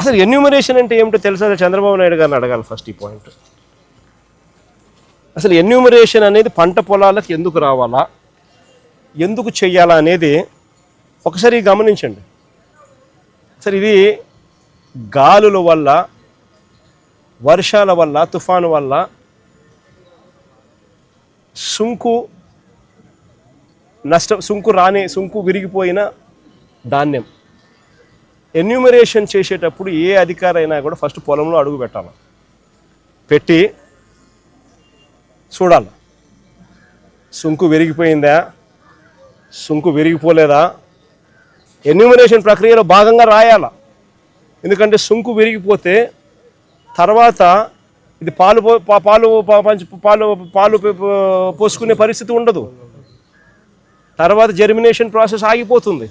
అసలు ఎన్యూమరేషన్ అంటే ఏమిటో తెలుసా? చంద్రబాబు నాయుడు గారిని అడగాలి ఫస్ట్ ఈ పాయింట్ అసలు ఎన్యూమరేషన్ అనేది పంట పొలాలకు ఎందుకు రావాలా? ఎందుకు చెయ్యాలా అనేది ఒకసారి గమనించండి. సరే ఇది గాలుల వల్ల వర్షాల వల్ల తుఫాను వల్ల సుంకు నష్టం సుంకు రాని సుంకు విరిగిపోయిన ధాన్యం. ఎన్యూమరేషన్ చేసేటప్పుడు ఏ అధికారైనా కూడా ఫస్ట్ పొలంలో అడుగు పెట్టాలి. పెట్టి చూడాలి. సుంకు విరిగిపోయిందా? సుంకు విరిగిపోలేదా? ఎన్యూమరేషన్ ప్రక్రియలో భాగంగా రాయాల. ఎందుకంటే సుంకు విరిగిపోతే తర్వాత ఇది పాలు పాలు పంచి పాలు పాలు పోసుకునే పరిస్థితి ఉండదు. తర్వాత జర్మినేషన్ ప్రాసెస్ ఆగిపోతుంది.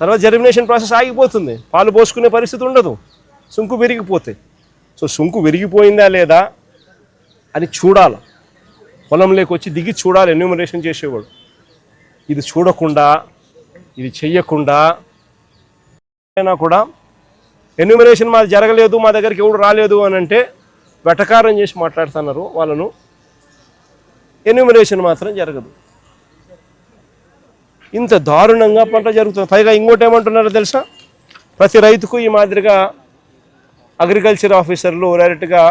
తర్వాత జర్మినేషన్ ప్రాసెస్ ఆగిపోతుంది. పాలు పోసుకునే పరిస్థితి ఉండదు. సుంకు విరిగిపోతే. సో సుంకు విరిగిపోయిందా లేదా అని చూడాలి. పొలంలోకి వచ్చి దిగి చూడాలి ఎన్యూమరేషన్ చేసేవాడు. ఇది చూడకుండా ఇది చెయ్యకుండా అయినా కూడా ఎన్యూమరేషన్ మాది జరగలేదు మా దగ్గరికి ఎవడు రాలేదు అని అంటే వెటకారం చేసి మాట్లాడుతున్నారు. వాళ్ళను ఎన్యూమరేషన్ మాత్రం జరగదు. ఇంత దారుణంగా పంట జరుగుతుంది. పైగా ఇంకోటి ఏమంటున్నారో తెలుసా? ప్రతి రైతుకు ఈ మాదిరిగా అగ్రికల్చర్ ఆఫీసర్లు డైరెక్ట్గా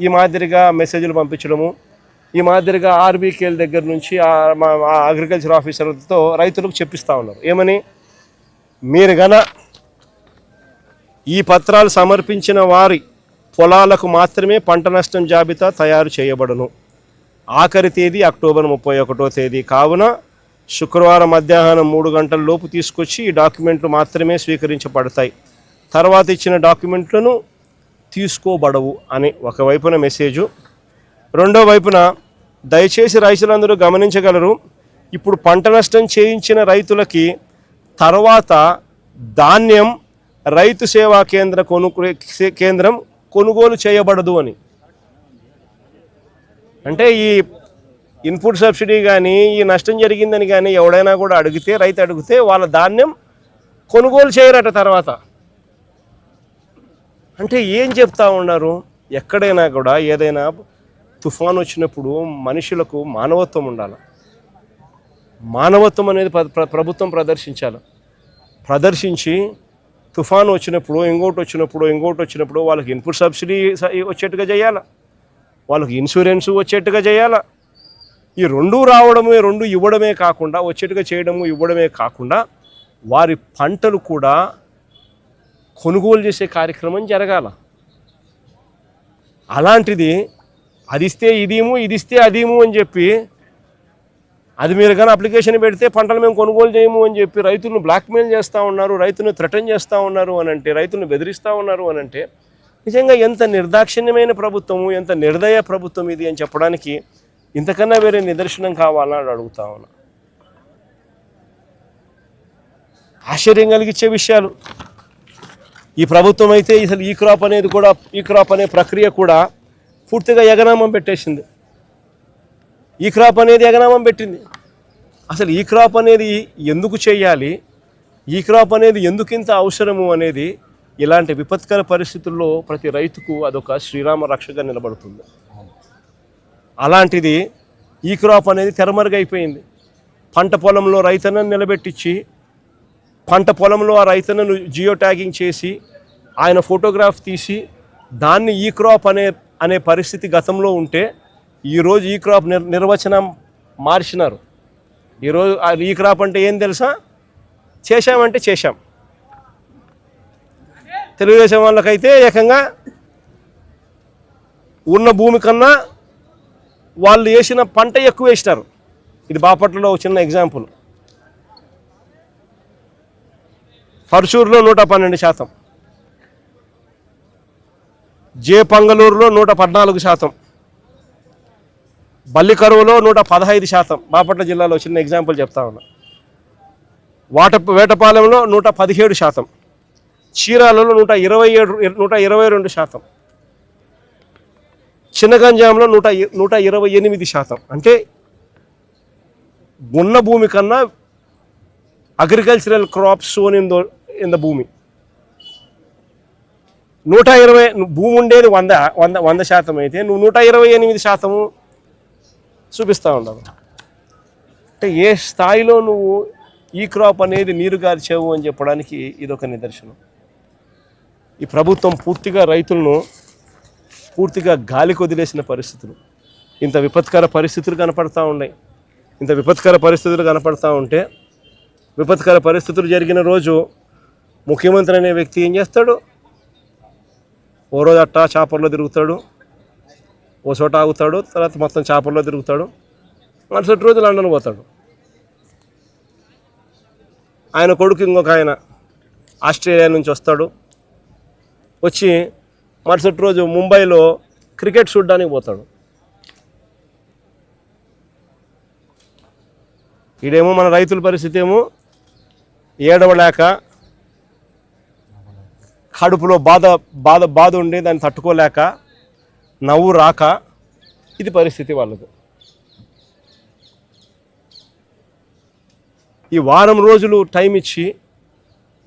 ఈ మాదిరిగా మెసేజ్లు పంపించడము ఈ మాదిరిగా ఆర్బీకేల దగ్గర నుంచి మా అగ్రికల్చర్ ఆఫీసర్లతో రైతులకు చెప్పిస్తూ ఉన్నారు. ఏమని? మీరు గన ఈ పత్రాలు సమర్పించిన వారి పొలాలకు మాత్రమే పంట నష్టం జాబితా తయారు చేయబడును. ఆఖరి తేదీ అక్టోబర్ ముప్పై ఒకటో తేదీ. కావున శుక్రవారం మధ్యాహ్నం మూడు గంటల లోపు తీసుకొచ్చి ఈ డాక్యుమెంట్లు మాత్రమే స్వీకరించబడతాయి. తర్వాత ఇచ్చిన డాక్యుమెంట్లను తీసుకోబడవు అని ఒకవైపున మెసేజు. రెండో వైపున దయచేసి రైతులందరూ గమనించగలరు ఇప్పుడు పంట నష్టం చేయించిన రైతులకి తర్వాత ధాన్యం రైతు సేవా కేంద్ర కొను కేంద్రం కొనుగోలు చేయబడదు అని. అంటే ఈ ఇన్పుట్ సబ్సిడీ కానీ ఈ నష్టం జరిగిందని కానీ ఎవడైనా కూడా అడిగితే రైతు అడిగితే వాళ్ళ ధాన్యం కొనుగోలు చేయరట తర్వాత. అంటే ఏం చెప్తా ఉన్నారు? ఎక్కడైనా కూడా ఏదైనా తుఫాన్ వచ్చినప్పుడు మనుషులకు మానవత్వం ఉండాలి. మానవత్వం అనేది ప్రభుత్వం ప్రదర్శించాలి. ప్రదర్శించి తుఫాను వచ్చినప్పుడు ఇంకోటి వచ్చినప్పుడు ఇంకోటి వచ్చినప్పుడు వాళ్ళకి ఇన్పుట్ సబ్సిడీ వచ్చేట్టుగా చేయాలి. వాళ్ళకి ఇన్సూరెన్స్ వచ్చేట్టుగా చేయాలా. ఈ రెండు రావడమే రెండు ఇవ్వడమే కాకుండా వచ్చేట్టుగా చేయడము ఇవ్వడమే కాకుండా వారి పంటలు కూడా కొనుగోలు చేసే కార్యక్రమం జరగాల. అలాంటిది అది ఇస్తే ఇదేమో ఇది ఇస్తే అదేమో అని చెప్పి అది మీరు కానీ అప్లికేషన్ పెడితే పంటలు మేము కొనుగోలు చేయము అని చెప్పి రైతులను బ్లాక్మెయిల్ చేస్తూ ఉన్నారు రైతులను థ్రెటన్ చేస్తూ ఉన్నారు అని అంటే రైతులను బెదిరిస్తూ ఉన్నారు అని అంటే నిజంగా ఎంత నిర్దాక్షిణ్యమైన ప్రభుత్వము ఎంత నిర్దయ ప్రభుత్వం ఇది అని చెప్పడానికి ఇంతకన్నా వేరే నిదర్శనం కావాలని అని అడుగుతా ఉన్నా. ఆశ్చర్యం కలిగించే విషయాలు. ఈ ప్రభుత్వం అయితే అసలు ఈ క్రాప్ అనేది కూడా ఈ క్రాప్ అనే ప్రక్రియ కూడా పూర్తిగా ఎగనామం పెట్టేసింది. ఈ క్రాప్ అనేది ఎగనామం పెట్టింది. అసలు ఈ క్రాప్ అనేది ఎందుకు చేయాలి? ఈ క్రాప్ అనేది ఎందుకింత అవసరము అనేది ఇలాంటి విపత్కర పరిస్థితుల్లో ప్రతి రైతుకు అదొక శ్రీరామ రక్షగా నిలబడుతుంది. అలాంటిది ఈ క్రాప్ అనేది తెరమరుగైపోయింది పంట పొలంలో రైతన్నను నిలబెట్టించి పంట పొలంలో ఆ రైతన్నను జియో ట్యాగింగ్ చేసి ఆయన ఫోటోగ్రాఫ్ తీసి దాన్ని ఈ క్రాప్ అనే అనే పరిస్థితి గతంలో ఉంటే ఈరోజు ఈ క్రాప్ నిర్ నిర్వచనం మార్చినారు. ఈరోజు ఆ ఈ క్రాప్ అంటే ఏం తెలుసా? చేశామంటే చేశాం. తెలుగుదేశం వాళ్ళకైతే ఏకంగా ఉన్న భూమి కన్నా వాళ్ళు వేసిన పంట ఎక్కువ వేసినారు. ఇది బాపట్లలో ఒక చిన్న ఎగ్జాంపుల్ పర్చూరులో నూట పన్నెండు శాతం. జే పంగలూరులో నూట పద్నాలుగు శాతం. బల్లికరువులో నూట పదహైదు శాతం. బాపట్ల జిల్లాలో చిన్న ఎగ్జాంపుల్ చెప్తా ఉన్నా. వాట వేటపాలెంలో నూట పదిహేడు శాతం. చీరాలలో నూట ఇరవై ఏడు నూట ఇరవై రెండు శాతం. చిన్న గంజాంలో నూట నూట ఇరవై ఎనిమిది శాతం. అంటే ఉన్న భూమి కన్నా అగ్రికల్చరల్ క్రాప్స్ సోన్ ఇన్ దో ఇన్ ద భూమి. నూట ఇరవై భూమి ఉండేది వంద వంద వంద శాతం అయితే నువ్వు నూట ఇరవై ఎనిమిది శాతము చూపిస్తూ ఉండవు అంటే ఏ స్థాయిలో నువ్వు ఈ క్రాప్ అనేది నీరు గార్చావు అని చెప్పడానికి ఇదొక నిదర్శనం. ఈ ప్రభుత్వం పూర్తిగా రైతులను పూర్తిగా గాలి కొదిలేసిన పరిస్థితులు. ఇంత విపత్కర పరిస్థితులు కనపడతా ఉన్నాయి. ఇంత విపత్కర పరిస్థితులు కనపడతా ఉంటే విపత్కర పరిస్థితులు జరిగిన రోజు ముఖ్యమంత్రి అనే వ్యక్తి ఏం చేస్తాడు? ఓ రోజు అట్టా చేపల్లో తిరుగుతాడు. ఓ చోట ఆగుతాడు. తర్వాత మొత్తం చేపల్లో తిరుగుతాడు. మరుసటి రోజు లండన్ పోతాడు. ఆయన కొడుకు ఇంకొక ఆయన ఆస్ట్రేలియా నుంచి వస్తాడు. వచ్చి మరుసటి రోజు ముంబైలో క్రికెట్ చూడడానికి పోతాడు. ఈడేమో మన రైతుల పరిస్థితి ఏమో ఏడవలేక కడుపులో బాధ బాధ బాధ ఉండి దాన్ని తట్టుకోలేక నవ్వు రాక ఇది పరిస్థితి వాళ్ళది. ఈ వారం రోజులు టైం ఇచ్చి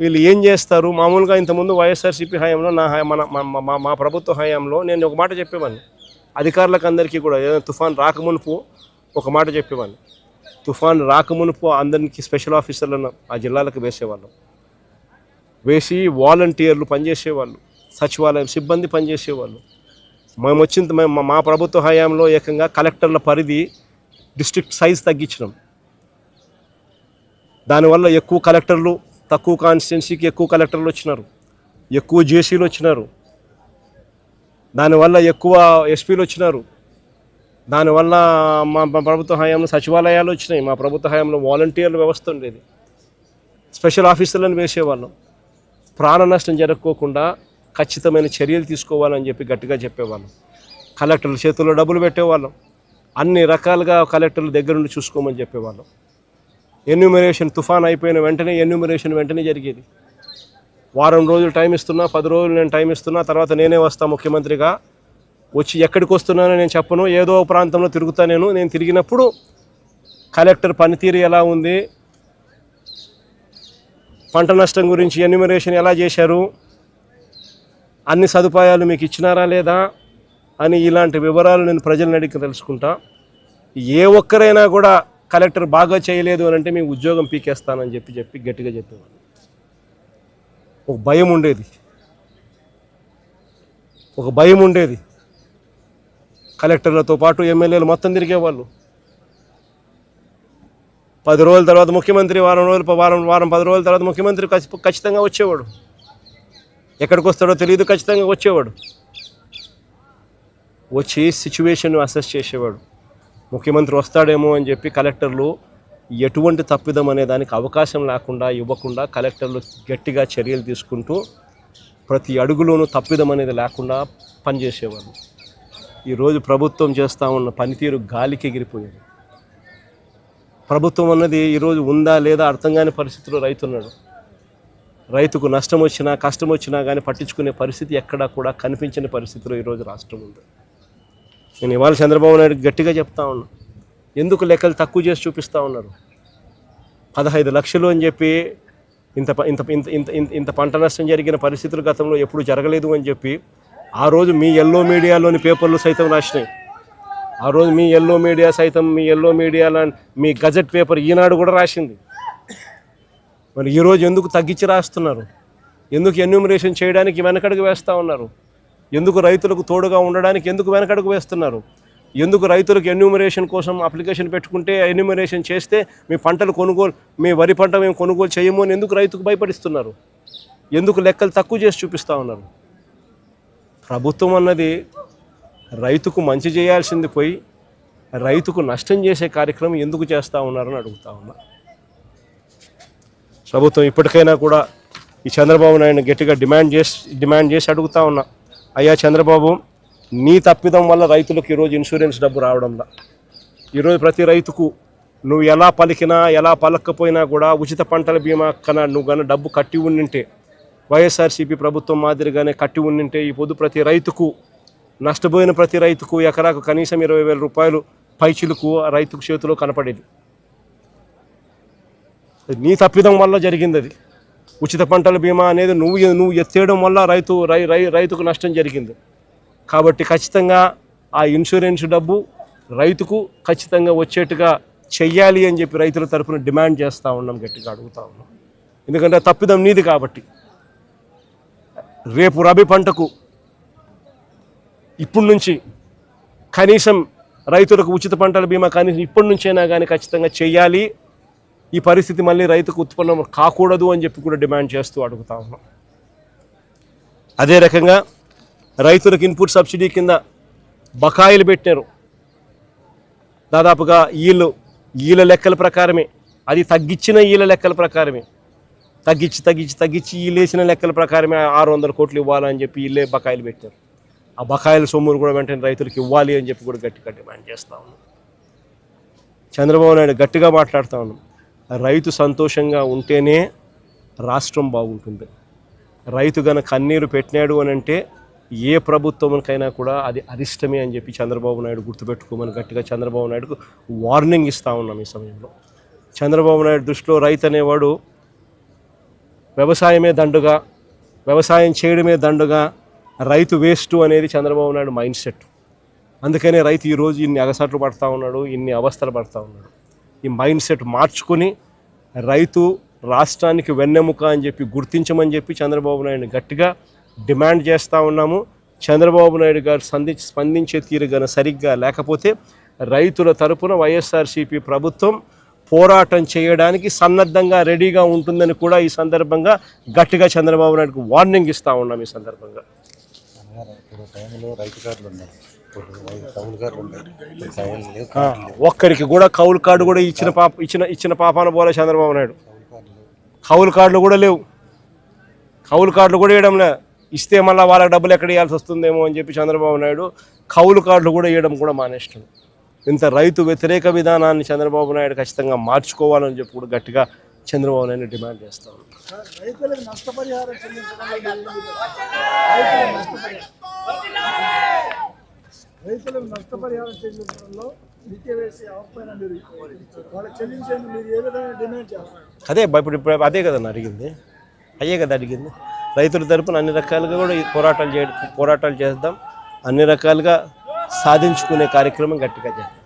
వీళ్ళు ఏం చేస్తారు? మామూలుగా ఇంతకుముందు వైఎస్ఆర్సీపీ హయాంలో నా మన మా- మా ప్రభుత్వ హయాంలో నేను ఒక మాట చెప్పేవాడిని. అధికారులకు అందరికీ కూడా ఏదైనా తుఫాన్ రాకమునుపు ఒక మాట చెప్పేవాడిని. తుఫాన్ రాకమునుపు అందరికి స్పెషల్ ఆఫీసర్లను ఆ జిల్లాలకు వేసేవాళ్ళం. వేసి వాలంటీర్లు పనిచేసేవాళ్ళు సచివాలయం సిబ్బంది పనిచేసేవాళ్ళు. మేము వచ్చిన మేము మా- మా ప్రభుత్వ హయాంలో ఏకంగా కలెక్టర్ల పరిధి డిస్ట్రిక్ట్ సైజ్ తగ్గించినాం. దానివల్ల ఎక్కువ కలెక్టర్లు తక్కువ కాన్స్టిట్యున్సీకి ఎక్కువ కలెక్టర్లు వచ్చినారు. ఎక్కువ జేసీలు వచ్చినారు. దానివల్ల ఎక్కువ ఎస్పీలు వచ్చినారు. దానివల్ల మా ప్రభుత్వ హయాంలో సచివాలయాలు వచ్చినాయి. మా ప్రభుత్వ హయాంలో వాలంటీర్ల వ్యవస్థ ఉండేది. స్పెషల్ ఆఫీసర్లను వేసేవాళ్ళం. ప్రాణ నష్టం జరగకోకుండా ఖచ్చితమైన చర్యలు తీసుకోవాలని చెప్పి గట్టిగా చెప్పేవాళ్ళం. కలెక్టర్ల చేతుల్లో డబ్బులు పెట్టేవాళ్ళం. అన్ని రకాలుగా కలెక్టర్ల దగ్గర నుండి చూసుకోమని చెప్పేవాళ్ళం. ఎన్యూమరేషన్ తుఫాన్ అయిపోయిన వెంటనే ఎన్యూమరేషన్ వెంటనే జరిగేది. వారం రోజులు టైం ఇస్తున్నా పది రోజులు నేను టైం ఇస్తున్నా తర్వాత నేనే వస్తా ముఖ్యమంత్రిగా. వచ్చి ఎక్కడికి వస్తున్నానో నేను చెప్పను ఏదో ఒక ప్రాంతంలో తిరుగుతా నేను. నేను తిరిగినప్పుడు కలెక్టర్ పనితీరు ఎలా ఉంది? పంట నష్టం గురించి ఎన్యూమరేషన్ ఎలా చేశారు? అన్ని సదుపాయాలు మీకు ఇచ్చినారా లేదా? అని ఇలాంటి వివరాలు నేను ప్రజలను అడిగి తెలుసుకుంటా. ఏ ఒక్కరైనా కూడా కలెక్టర్ బాగా చేయలేదు అని అంటే మేము ఉద్యోగం పీకేస్తానని చెప్పి చెప్పి గట్టిగా చెప్పేవాళ్ళు. ఒక భయం ఉండేది. ఒక భయం ఉండేది. కలెక్టర్లతో పాటు ఎమ్మెల్యేలు మొత్తం తిరిగేవాళ్ళు. పది రోజుల తర్వాత ముఖ్యమంత్రి వారం రోజులు వారం వారం పది రోజుల తర్వాత ముఖ్యమంత్రి ఖచ్చితంగా వచ్చేవాడు. ఎక్కడికి వస్తాడో తెలియదు ఖచ్చితంగా వచ్చేవాడు. వచ్చి సిచ్యువేషన్ అసెస్ చేసేవాడు. ముఖ్యమంత్రి వస్తాడేమో అని చెప్పి కలెక్టర్లు ఎటువంటి తప్పిదం అనే దానికి అవకాశం లేకుండా ఇవ్వకుండా కలెక్టర్లు గట్టిగా చర్యలు తీసుకుంటూ ప్రతి అడుగులోనూ తప్పిదం అనేది లేకుండా పనిచేసేవాళ్ళు. ఈరోజు ప్రభుత్వం చేస్తూ ఉన్న పనితీరు గాలికి ఎగిరిపోయేది. ప్రభుత్వం అన్నది ఈరోజు ఉందా లేదా అర్థం కాని పరిస్థితిలో రైతున్నాడు రైతుకు నష్టం వచ్చినా కష్టం వచ్చినా కానీ పట్టించుకునే పరిస్థితి ఎక్కడా కూడా కనిపించని పరిస్థితిలో ఈరోజు రాష్ట్రం ఉంది. నేను ఇవాళ చంద్రబాబు నాయుడు గట్టిగా చెప్తా ఉన్నా. ఎందుకు లెక్కలు తక్కువ చేసి చూపిస్తూ ఉన్నారు? పదహైదు లక్షలు అని చెప్పి ఇంత ఇంత ఇంత ఇంత ఇంత ఇంత పంట నష్టం జరిగిన పరిస్థితులు గతంలో ఎప్పుడు జరగలేదు అని చెప్పి ఆ రోజు మీ ఎల్లో మీడియాలోని పేపర్లు సైతం రాసినాయి. ఆ రోజు మీ ఎల్లో మీడియా సైతం మీ ఎల్లో మీడియా మీ గజెట్ పేపర్ ఈనాడు కూడా రాసింది. మరి ఈరోజు ఎందుకు తగ్గించి రాస్తున్నారు? ఎందుకు ఎన్యూమరేషన్ చేయడానికి వెనకడుగు వేస్తూ ఉన్నారు? ఎందుకు రైతులకు తోడుగా ఉండడానికి ఎందుకు వెనకడుగు వేస్తున్నారు? ఎందుకు రైతులకు ఎన్యూమరేషన్ కోసం అప్లికేషన్ పెట్టుకుంటే ఎన్యూమరేషన్ చేస్తే మీ పంటలు కొనుగోలు మీ వరి పంట మేము కొనుగోలు చేయము అని ఎందుకు రైతుకు భయపడిస్తున్నారు? ఎందుకు లెక్కలు తక్కువ చేసి చూపిస్తూ ఉన్నారు? ప్రభుత్వం అన్నది రైతుకు మంచి చేయాల్సింది పోయి రైతుకు నష్టం చేసే కార్యక్రమం ఎందుకు చేస్తూ ఉన్నారని అడుగుతా ఉన్నా. ప్రభుత్వం ఇప్పటికైనా కూడా ఈ చంద్రబాబు నాయుడు గట్టిగా డిమాండ్ చేసి డిమాండ్ చేసి అడుగుతా ఉన్నా. అయ్యా చంద్రబాబు నీ తప్పిదం వల్ల రైతులకు ఈరోజు ఇన్సూరెన్స్ డబ్బు రావడంలా. ఈరోజు ప్రతి రైతుకు నువ్వు ఎలా పలికినా ఎలా పలకపోయినా కూడా ఉచిత పంటల బీమా కన్నా నువ్వు కన్నా డబ్బు కట్టి ఉండింటే వైఎస్ఆర్సీపీ ప్రభుత్వం మాదిరిగానే కట్టి ఉండింటే ఈ పొద్దు ప్రతి రైతుకు నష్టపోయిన ప్రతి రైతుకు ఎకరాకు కనీసం ఇరవై వేల రూపాయలు పైచిలకు రైతుకు చేతిలో కనపడేది. నీ తప్పిదం వల్ల జరిగింది అది. ఉచిత పంటల బీమా అనేది నువ్వు నువ్వు ఎత్తేయడం వల్ల రైతు రై రై రైతుకు నష్టం జరిగింది. కాబట్టి ఖచ్చితంగా ఆ ఇన్సూరెన్స్ డబ్బు రైతుకు ఖచ్చితంగా వచ్చేట్టుగా చెయ్యాలి అని చెప్పి రైతుల తరపున డిమాండ్ చేస్తూ ఉన్నాం గట్టిగా అడుగుతా ఉన్నాం. ఎందుకంటే తప్పిదం నీది కాబట్టి. రేపు రబీ పంటకు ఇప్పటి నుంచి కనీసం రైతులకు ఉచిత పంటల బీమా కనీసం ఇప్పటి నుంచైనా కానీ ఖచ్చితంగా చేయాలి ఈ పరిస్థితి మళ్ళీ రైతుకు ఉత్పన్నం కాకూడదు అని చెప్పి కూడా డిమాండ్ చేస్తూ అడుగుతా ఉన్నాం. అదే రకంగా రైతులకు ఇన్పుట్ సబ్సిడీ కింద బకాయిలు పెట్టారు. దాదాపుగా వీళ్ళు వీళ్ళ లెక్కల ప్రకారమే. అది తగ్గించిన వీళ్ళ లెక్కల ప్రకారమే. తగ్గించి తగ్గించి తగ్గించి వీళ్ళు లెక్కల ప్రకారమే ఆరు వందల కోట్లు ఇవ్వాలని చెప్పి వీళ్ళే బకాయిలు పెట్టారు. ఆ బకాయిల సొమ్మును కూడా వెంటనే రైతులకు ఇవ్వాలి అని చెప్పి కూడా గట్టిగా డిమాండ్ చేస్తా ఉన్నాం. చంద్రబాబు నాయుడు గట్టిగా మాట్లాడుతూ ఉన్నాం. రైతు సంతోషంగా ఉంటేనే రాష్ట్రం బాగుంటుంది. రైతు గన కన్నీరు పెట్టినాడు అని అంటే ఏ ప్రభుత్వంకైనా కూడా అది అరిష్టమే అని చెప్పి చంద్రబాబు నాయుడు గుర్తుపెట్టుకోమని గట్టిగా చంద్రబాబు నాయుడుకు వార్నింగ్ ఇస్తూ ఉన్నాం ఈ సమయంలో. చంద్రబాబు నాయుడు దృష్టిలో రైతు అనేవాడు వ్యవసాయమే దండుగా వ్యవసాయం చేయడమే దండుగా రైతు వేస్ట్ అనేది చంద్రబాబు నాయుడు మైండ్ సెట్. అందుకనే రైతు ఈరోజు ఇన్ని అగసాట్లు పడతా ఉన్నాడు ఇన్ని అవస్థలు పడతా ఉన్నాడు. ఈ మైండ్ సెట్ మార్చుకొని రైతు రాష్ట్రానికి వెన్నెముక అని చెప్పి గుర్తించమని చెప్పి చంద్రబాబు నాయుడు గట్టిగా డిమాండ్ చేస్తూ ఉన్నాము. చంద్రబాబు నాయుడు గారు సంధి స్పందించే తీరు గన సరిగ్గా లేకపోతే రైతుల తరపున వైఎస్ఆర్సీపీ ప్రభుత్వం పోరాటం చేయడానికి సన్నద్ధంగా రెడీగా ఉంటుందని కూడా ఈ సందర్భంగా గట్టిగా చంద్రబాబు నాయుడుకు వార్నింగ్ ఇస్తూ ఉన్నాం ఈ సందర్భంగా. ఇప్పుడు టైంలో రైతు కార్డులు ఉన్నాయి ఒక్కరికి కూడా కౌలు కార్డు కూడా ఇచ్చిన పాప ఇచ్చిన ఇచ్చిన పాపాన పోలే చంద్రబాబు నాయుడు. కౌలు కార్డులు కూడా లేవు. కౌలు కార్డులు కూడా ఇవ్వడం ఇస్తే మళ్ళీ వాళ్ళకి డబ్బులు ఎక్కడ ఇవ్వాల్సి వస్తుందేమో అని చెప్పి చంద్రబాబు నాయుడు కౌలు కార్డులు కూడా ఇవ్వడం కూడా మానేస్తాడు ఇంత రైతు వ్యతిరేక విధానాన్ని చంద్రబాబు నాయుడు ఖచ్చితంగా మార్చుకోవాలని చెప్పి కూడా గట్టిగా చంద్రబాబు నాయుడు డిమాండ్ చేస్తాను నష్టపరిహారం రైతులకు నష్టపరిహారం చెల్లించడంలో అదే ఇప్పుడు ఇప్పుడు అదే కదా అడిగింది. అయ్యే కదా అడిగింది. రైతుల తరపున అన్ని రకాలుగా కూడా ఈ పోరాటాలు చే పోరాటాలు చేద్దాం. అన్ని రకాలుగా సాధించుకునే కార్యక్రమం గట్టిగా చేద్దాం.